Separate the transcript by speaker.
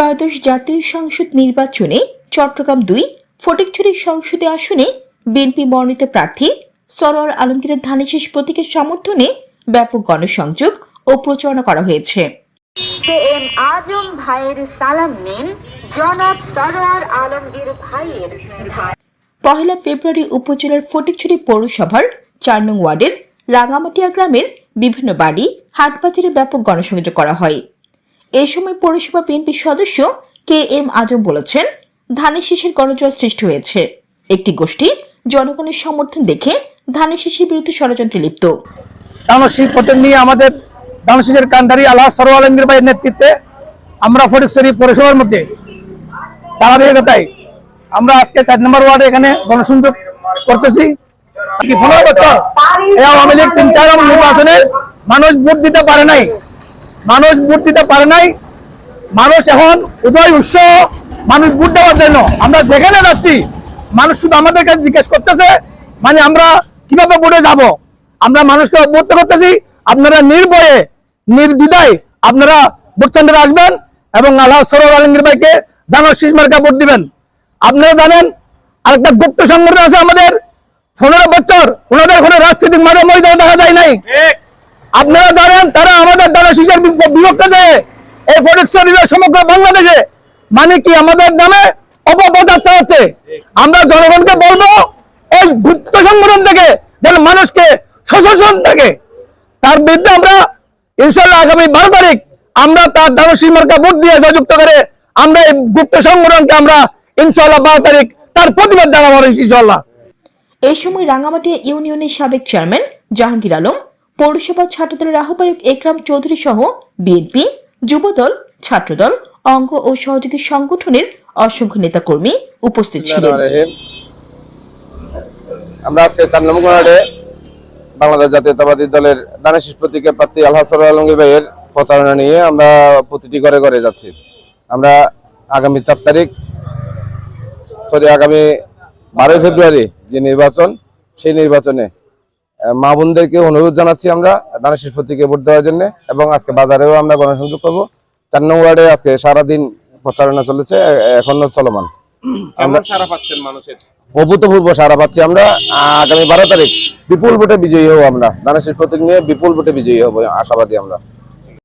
Speaker 1: ত্রয়োদশ জাতীয় সংসদ নির্বাচনে চট্টগ্রাম দুই ফটিকছড়ি সংসদে আসনে বিএনপি মনোনীত প্রার্থী সরোয়ার আলমগীরের ধানের প্রতীকের সমর্থনে ব্যাপক গণসংযোগ ও প্রচারণা করা হয়েছে।
Speaker 2: কে এম আজম ভাইয়ের সালাম নিন জনাব সরোয়ার আলমগীর ভাইয়ের
Speaker 1: পহেলা ফেব্রুয়ারি উপজেলার ফটিকছড়ি পৌরসভার চার নং ওয়ার্ডের রাঙামাটিয়া গ্রামের বিভিন্ন বাড়ি হাটবাজারে ব্যাপক গণসংযোগ করা হয়। এ সময় পৌরসভা বিএনপির সদস্য কে এম আজম বলেছেন, ধানের শীষের গণজয় সৃষ্টি হয়েছে। একটি গোষ্ঠী জনগণের সমর্থন দেখে ধানের শীষের বিরুদ্ধে ষড়যন্ত্রে লিপ্ত।
Speaker 3: নিয়ে আমাদের কান্দারি আল্লাহ সরু আলমগীর ভাইয়ের নেতৃত্বে আমরা ফটিকছড়ি পৌরসভার মধ্যে ধারাবাহিকতায় আমরা আজকে চার নম্বর ওয়ার্ডে এখানে গণসংযোগ করতেছি। পনেরো বছর আওয়ামী লীগ তিন চার নির্বাচনে মানুষ ভোট দিতে পারে নাই। মানুষ ভোট দিতে পারে নাই। মানুষ এখন উদয় উৎস। মানুষ ভোট দেওয়ার জন্য। আমরা যেখানে যাচ্ছি মানুষ শুধু আমাদের কাছে জিজ্ঞেস করতেছে মানে আমরা কীভাবে ভোটে যাব? আমরা মানুষকে অবগত করতেছি আপনারা নির্ভয়ে নির্দ্বিধায় আপনারা ভোট সেন্টারে আসবেন এবং আল্লাহ সরোর আলমগীর ভাইকে দানব শীষ মার্কা ভোট দিবেন। আপনারা জানেন আরেকটা গুপ্ত সংগঠন আছে আমাদের। পনেরো বছর ওনাদের কোনো রাজনৈতিক মাঠে ময়দানে দেখা যায় নাই। আপনারা জানেন তারা আমাদের মানে জনগণকে বলব, এই গুপ্ত সংগঠন থেকে যেন মানুষকে থাকে। তার বিরুদ্ধে আমরা ইনশাল্লাহ আগামী বারো তারিখ আমরা তার দানশীল মার্কা ভোট দিয়ে করে আমরা এই গুপ্ত সংগঠনকে আমরা ইনশাল্লাহ বারো তারিখ তার প্রতিবাদ জানাব ইনশাল্লাহ
Speaker 1: এই সময় রাঙামাটিয়া ইউনিয়নের সাবেক চেয়ারম্যান জাহাঙ্গীর আলম পৌরসভা ছাত্রদলের আহ্বায়ক একরাম চৌধুরী সহ বিএনপি যুবদল ছাত্রদল অঙ্গ ও সহযোগী সংগঠনের অসংখ্য নেতাকর্মী উপস্থিত ছিলেন।
Speaker 4: আমরা আজকে চার নম্বর বাংলাদেশ জাতীয়তাবাদী দলের দানেশ প্রতীকের প্রার্থী আলহাসর আলমগীর ভাইয়ের প্রচারণা নিয়ে আমরা প্রতিটি ঘরে ঘরে যাচ্ছি। আমরা আগামী চার তারিখ সরি আগামী বারোই ফেব্রুয়ারি যে নির্বাচন সেই নির্বাচনে মা বোনদেরকে অনুরোধ জানাচ্ছি আমরা দানা প্রতীকে ভোট দেওয়ার জন্য এবং আজকে বাজারেও আমরা গণসংযোগ করব। চার নং ওয়ার্ডে আজকে সারাদিন প্রচারণা চলেছে এখনও চলমান। আমরা
Speaker 5: সারা পাচ্ছেন মানুষের?
Speaker 4: অভূতপূর্ব সারা পাচ্ছি আমরা। আগামী বারো তারিখ বিপুল ভোটে বিজয়ী হব আমরা। দানেশের প্রতীক নিয়ে বিপুল ভোটে বিজয়ী হব আশাবাদী আমরা।